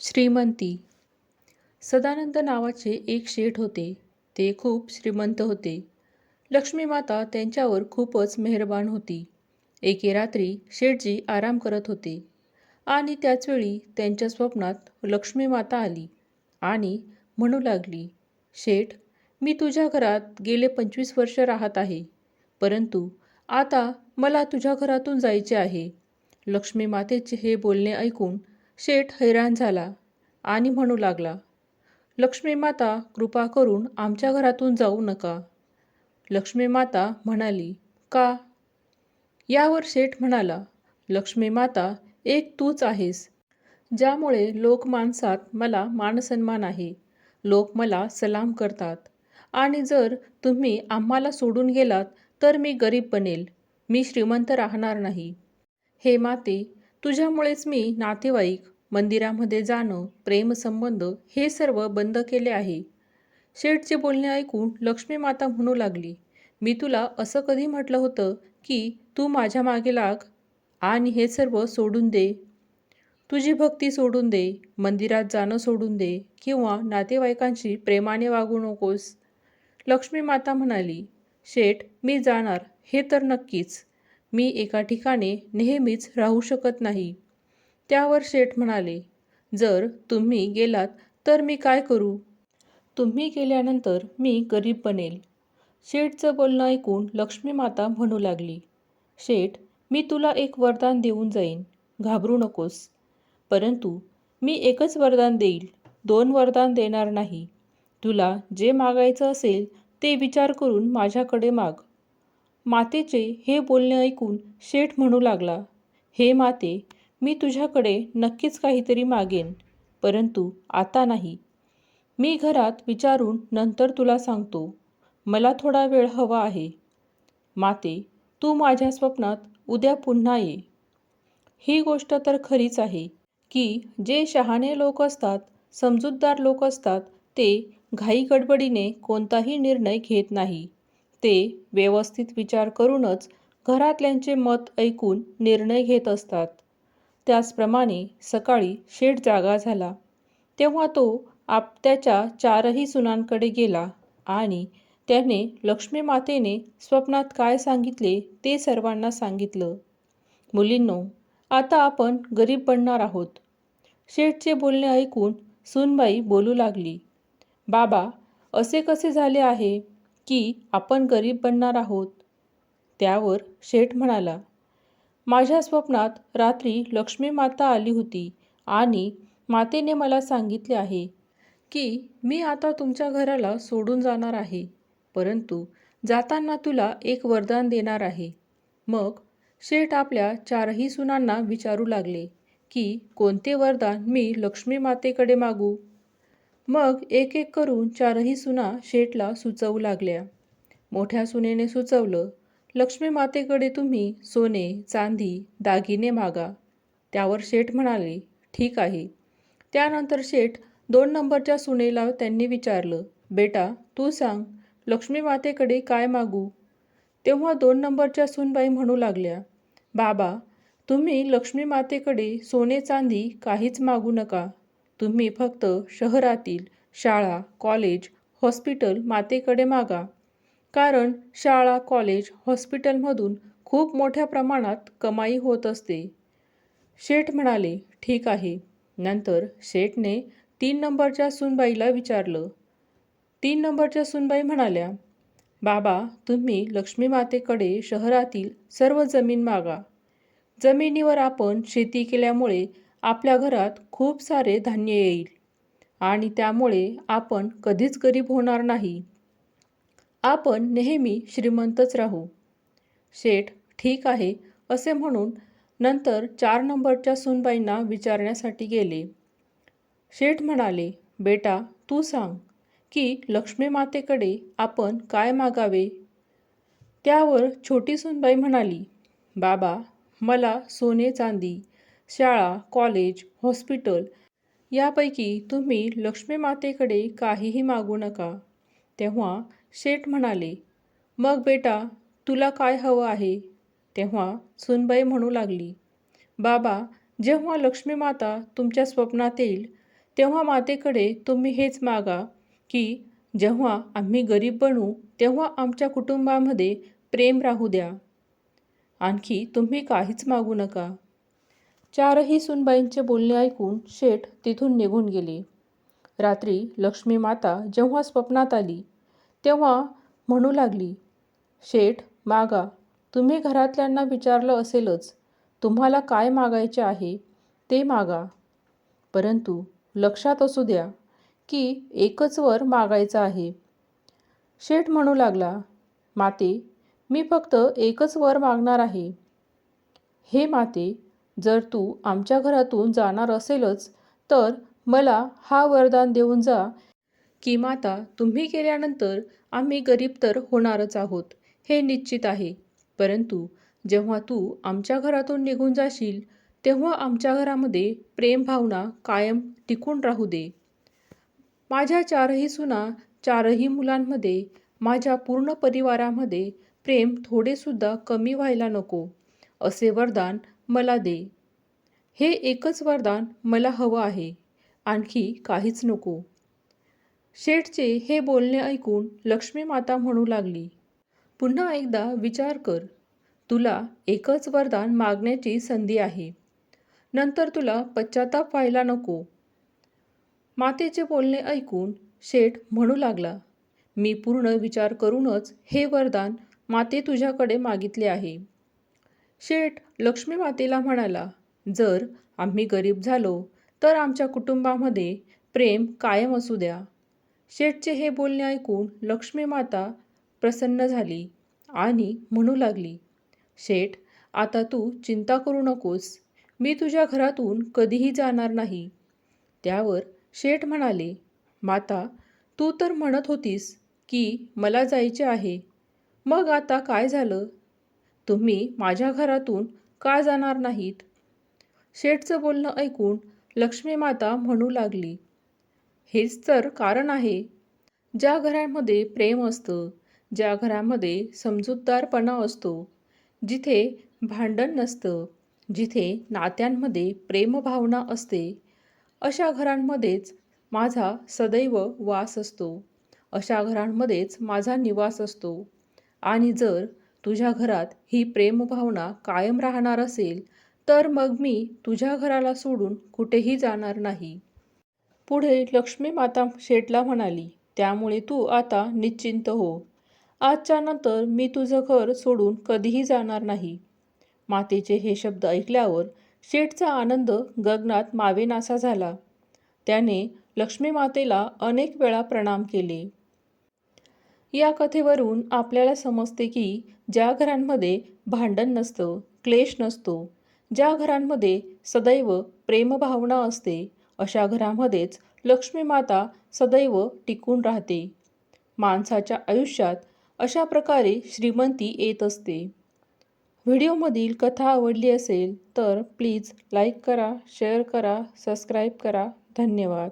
श्रीमंती. सदानंद नावाचे एक शेठ होते. ते खूप श्रीमंत होते. लक्ष्मीमाता त्यांच्यावर खूपच मेहरबान होती. एके रात्री शेठजी आराम करत होते. आणि त्याचवेळी त्यांच्या स्वप्नात लक्ष्मीमाता आली आणि म्हणू लागली शेठ मी तुझ्या घरात गेले पंचवीस वर्ष राहत आहे. परंतु आता मला तुझ्या घरातून जायचे आहे लक्ष्मी मातेचे हे बोलणे ऐकून शेठ हैराण झाला आणि म्हणू लागला लक्ष्मी माता कृपा करून आमच्या घरातून जाऊ नका. लक्ष्मी माता म्हणाली का? यावर शेठ म्हणाला लक्ष्मी माता एक तूच आहेस ज्यामुळे लोक माणसात मला मानसन्मान आहे. लोक मला सलाम करतात. आणि जर तुम्ही आम्हाला सोडून गेलात तर मी गरीब बनेल. मी श्रीमंत राहणार नाही. हे माते तुझ्यामुळेच मी नातेवाईक मंदिरामध्ये जाणं प्रेमसंबंध हे सर्व बंद केले आहे. शेठचे बोलणे ऐकून लक्ष्मी माता म्हणू लागली मी तुला असं कधी म्हटलं होतं की तू माझ्या मागे लाग आणि हे सर्व सोडून दे. तुझी भक्ती सोडून दे मंदिरात जाणं सोडून दे किंवा नातेवाईकांशी प्रेमाने वागू नकोस. लक्ष्मी माता म्हणाली शेठ मी जाणार हे तर नक्कीच. मी एका ठिकाणी नेहमीच राहू शकत नाही. त्यावर शेठ म्हणाले जर तुम्ही गेलात तर मी काय करू? तुम्ही गेल्यानंतर मी गरीब बनेल. शेठचं बोलणं ऐकून लक्ष्मी माता म्हणू लागली शेठ मी तुला एक वरदान देऊन जाईन घाबरू नकोस. परंतु मी एकच वरदान देईल दोन वरदान देणार नाही. तुला जे मागायचं असेल ते विचार करून माझ्याकडे माग. मातेचे हे बोलणे ऐकून शेठ म्हणू लागला हे माते मी तुझ्याकडे नक्कीच काहीतरी मागेन परंतु आता नाही. मी घरात विचारून नंतर तुला सांगतो मला थोडा वेळ हवा आहे. माते तू माझ्या स्वप्नात उद्या पुन्हा ये. ही गोष्ट तर खरीच आहे की जे शहाणे लोक असतात समजूतदार लोक असतात ते घाई गडबडीने कोणताही निर्णय घेत नाही. ते व्यवस्थित विचार करूनच घरातल्यांचे मत ऐकून निर्णय घेत असतात. त्याचप्रमाणे सकाळी शेठ जागा झाला. तेव्हा तो आप त्याच्या चारही सुनांकडे गेला आणि त्याने लक्ष्मी मातेने स्वप्नात काय सांगितले ते सर्वांना सांगितलं. मुलींनो आता आपण गरीब बनणार आहोत. शेठचे बोलणे ऐकून सुनबाई बोलू लागली. बाबा असे कसे झाले आहे की आपण गरीब बनणार आहोत? त्यावर शेठ म्हणाला. माझ्या स्वप्नात रात्री लक्ष्मी माता आली होती आणि मातेने मला सांगितले आहे की मी आता तुमच्या घराला सोडून जाणार आहे परंतु जाताना तुला एक वरदान देणार आहे. मग शेठ आपल्या चारही सुनांना विचारू लागले की कोणते वरदान मी लक्ष्मी मातेकडे मागू? मग एक एक करून चारही सुना शेठला सुचवू लागल्या. मोठ्या सुनेने सुचवलं लक्ष्मी मातेकडे तुम्ही सोने चांदी दागिने मागा. त्यावर शेठ म्हणाले ठीक आहे. त्यानंतर शेठ दोन नंबरच्या सुनेला त्यांनी विचारलं बेटा तू सांग लक्ष्मी मातेकडे काय मागू? तेव्हा दोन नंबरच्या सुनबाई म्हणू लागल्या बाबा तुम्ही लक्ष्मी मातेकडे सोने चांदी काहीच मागू नका. तुम्ही फक्त शहरातील शाळा कॉलेज हॉस्पिटल मातेकडे मागा. कारण शाळा कॉलेज हॉस्पिटलमधून खूप मोठ्या प्रमाणात कमाई होत असते. शेठ म्हणाले ठीक आहे. नंतर शेठने तीन नंबरच्या सुनबाईला विचारलं. तीन नंबरच्या सुनबाई म्हणाल्या बाबा तुम्ही लक्ष्मी मातेकडे शहरातील सर्व जमीन मागा. जमिनीवर आपण शेती केल्यामुळे आपल्या घरात खूप सारे धान्य येईल आणि त्यामुळे आपण कधीच गरीब होणार नाही. आपण नेहमी श्रीमंतच राहू. शेठ ठीक आहे असे म्हणून नंतर चार नंबरच्या सुनबाईंना विचारण्यासाठी गेले. शेठ म्हणाले बेटा तू सांग की लक्ष्मी मातेकडे आपण काय मागावे? त्यावर छोटी सुनबाई म्हणाली बाबा मला सोने चांदी शाळा कॉलेज हॉस्पिटल यापैकी तुम्ही लक्ष्मी मातेकडे काहीही मागू नका. तेव्हा शेठ म्हणाले मग बेटा तुला काय हवं आहे? तेव्हा सुनबाई म्हणू लागली बाबा जेव्हा लक्ष्मी माता तुमच्या स्वप्नात येईल तेव्हा मातेकडे तुम्ही हेच मागा की जेव्हा आम्ही गरीब बनू तेव्हा आमच्या कुटुंबामध्ये प्रेम राहू द्या. आणखी तुम्ही काहीच मागू नका. चारही सुनबाईंचे बोलणे ऐकून शेठ तिथून निघून गेले. रात्री लक्ष्मी माता जेव्हा स्वप्नात आली तेव्हा म्हणू लागली शेठ मागा तुम्ही घरातल्यांना विचारलं असेलच तुम्हाला काय मागायचे आहे ते मागा. परंतु लक्षात असू द्या की एकच वर मागायचं आहे. शेठ म्हणू लागला माते मी फक्त एकच वर मागणार आहे. हे माते जर तू आमच्या घरातून जाणार असेलच तर मला हा वरदान देऊन जा की माता तुम्ही गेल्यानंतर आम्ही गरीब तर होणारच आहोत हे निश्चित आहे. परंतु जेव्हा तू आमच्या घरातून निघून जाशील तेव्हा आमच्या घरामध्ये प्रेमभावना कायम टिकून राहू दे. माझ्या चारही सुना चारही मुलांमध्ये माझ्या पूर्ण परिवारामध्ये प्रेम थोडेसुद्धा कमी व्हायला नको. असे वरदान मला दे. हे एकच वरदान मला हवं आहे. आणखी काहीच नको. शेठचे हे बोलणे ऐकून लक्ष्मी माता म्हणू लागली. पुन्हा एकदा विचार कर. तुला एकच वरदान मागण्याची संधी आहे. नंतर तुला पश्चाताप व्हायला नको. मातेचे बोलणे ऐकून शेठ म्हणू लागला मी पूर्ण विचार करूनच हे वरदान माते तुझ्याकडे मागितले आहे. शेठ लक्ष्मी मातेला म्हणाला जर आम्ही गरीब झालो तर आमच्या कुटुंबामध्ये प्रेम कायम असू द्या. शेठचे हे बोलणे ऐकून लक्ष्मी माता प्रसन्न झाली आणि म्हणू लागली शेठ आता तू चिंता करू नकोस. मी तुझ्या घरातून कधीही जाणार नाही. त्यावर शेठ म्हणाले माता तू तर म्हणत होतीस की मला जायचे आहे. मग आता काय झालं? तुम्ही माझ्या घरातून का जाणार नाहीत? शेठचं बोलणं ऐकून लक्ष्मी माता म्हणू लागली हेच तर कारण आहे. ज्या घरामध्ये प्रेम असतं ज्या घरामध्ये समजूतदारपणा असतो जिथे भांडण नसतं जिथे नात्यांमध्ये प्रेमभावना असते अशा घरांमध्येच माझा सदैव वास असतो. अशा घरांमध्येच माझा निवास असतो. आणि जर तुझ्या घरात ही प्रेमभावना कायम राहणार असेल तर मग मी तुझ्या घराला सोडून कुठेही जाणार नाही. पुढे लक्ष्मी माता शेठला म्हणाली त्यामुळे तू आता निश्चिंत हो. आजच्या नंतर मी तुझं घर सोडून कधीही जाणार नाही. मातेचे हे शब्द ऐकल्यावर शेठचा आनंद गगनात मावेनासा झाला. त्याने लक्ष्मी मातेला अनेक वेळा प्रणाम केले. या कथेवरून आपल्याला समजते की ज्या घरांमध्ये भांडण नसतं क्लेश नसतो ज्या घरांमध्ये सदैव प्रेमभावना असते अशा घरामध्येच लक्ष्मी माता सदैव टिकून राहते. माणसाच्या आयुष्यात अशा प्रकारे श्रीमंती येत असते. व्हिडिओमधील कथा आवडली असेल तर प्लीज लाईक करा शेअर करा सबस्क्राईब करा. धन्यवाद.